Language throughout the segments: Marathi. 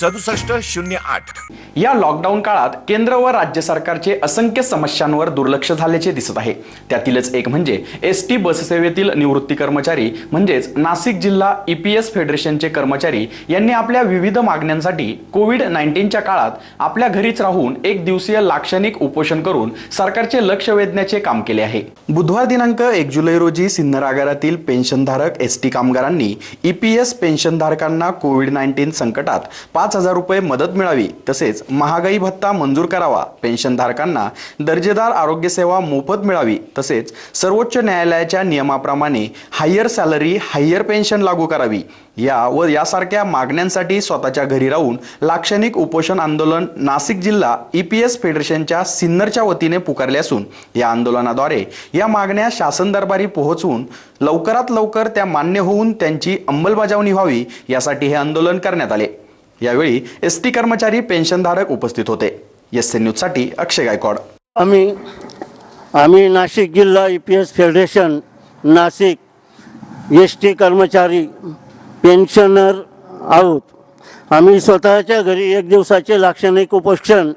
सदुसष्ट शून्य आठ. या लॉकडाऊन काळात केंद्र व राज्य सरकारचे असंख्य समस्यांवर दुर्लक्ष झाल्याचे दिसत आहे. त्यातीलच एक म्हणजे एस टी बससेवेतील निवृत्ती कर्मचारी म्हणजेच नाशिक जिल्हा ई पी एस फेडरेशनचे कर्मचारी यांनी आपल्या विविध मागण्यांसाठी कोविड नाईन्टीनच्या काळात आपल्या घरीच राहून एक दिवसीय लाक्षणिक उपोषण करून सरकारचे लक्ष वेधण्याचे काम केले आहे. बुधवार दिनांक एक जुलै रोजी सिन्नर आगारातील पेन्शनधारक एस टी कामगारांनी ई पी एस पेन्शनधारकांना कोविड नाईन्टीन संकटात पाच हजार रुपये मदत मिळावी. तसेच महागाई भत्ता मंजूर करावा. पेन्शनधारकांना दर्जेदार आरोग्य सेवा मोफत मिळावी. तसेच सर्वोच्च न्यायालयाच्या नियमाप्रमाणे हायर सॅलरी हायर पेन्शन लागू करावी. या व यासारख्या मागण्यांसाठी स्वतःच्या घरी राहून लाक्षणिक उपोषण आंदोलन नाशिक जिल्हा ई पी एस फेडरेशनच्या सिन्नरच्या वतीने पुकारले असून या आंदोलनाद्वारे या मागण्या शासन दरबारी पोहोचवून लवकरात लवकर त्या मान्य होऊन त्यांची अंमलबजावणी व्हावी यासाठी हे आंदोलन करण्यात आले. यावेळी एस टी कर्मचारी पेन्शनधारक उपस्थित होते. एस एन न्यूजसाठी अक्षय गायकवाड. आम्ही आम्ही नाशिक जिल्हा E P S federation Nashik S T कर्मचारी पेन्शनर आहोत. आम्ही स्वतःच्या घरी एक दिवसाचे लाक्षणिक उपोषण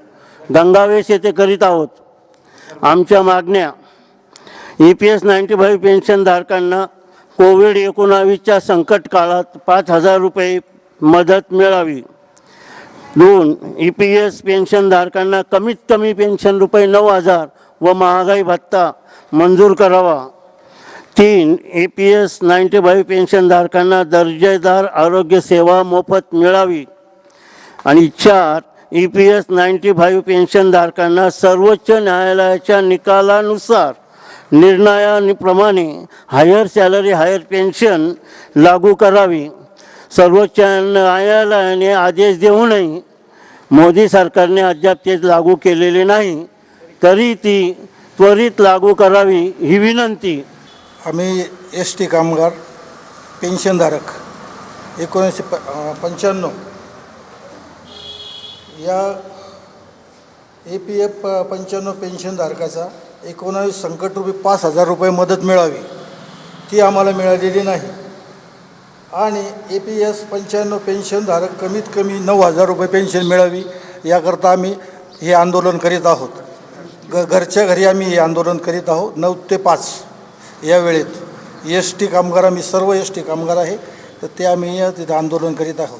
गंगावेश येथे करीत आहोत. आमच्या मागण्या E P S ninety five पेन्शनधारकांना Covid एकोणावीसच्या संकट काळात पाच हजार रुपये मदत मिळावी. दोन ई पी एस पेन्शनधारकांना कमीत कमी पेन्शन रुपये नऊ हजार व महागाई भत्ता मंजूर करावा. तीन E P S ninety five पेन्शनधारकांना दर्जेदार आरोग्य सेवा मोफत मिळावी. आणि चार E P S ninety five पेन्शनधारकांना सर्वोच्च न्यायालयाच्या निकालानुसार निर्णयाप्रमाणे हायर सॅलरी हायर पेन्शन लागू करावी. सर्वोच्च न्यायालयाने आदेश देऊनही मोदी सरकारने अद्याप ते लागू केलेले नाही तरी ती त्वरित लागू करावी ही विनंती. आम्ही एस टी कामगार पेन्शनधारक एकोणीसशे प पंच्याण्णव या ए पी एफ पंच्याण्णव पेन्शनधारकाचा एकोणावीस संकटरूपी पाच हजार रुपये मदत मिळावी ती आम्हाला मिळालेली नाही. आणि ए पी एस पंच्याण्णव पेन्शनधारक कमीत कमी नऊ हजार रुपये पेन्शन मिळावी याकरता आम्ही हे आंदोलन करीत आहोत. ग घरच्या घरी आम्ही हे आंदोलन करीत आहोत. नऊ ते पाच या वेळेत. एस टी कामगार आम्ही सर्व एस टी कामगार आहे तर ते आम्ही तिथं आंदोलन करीत आहोत.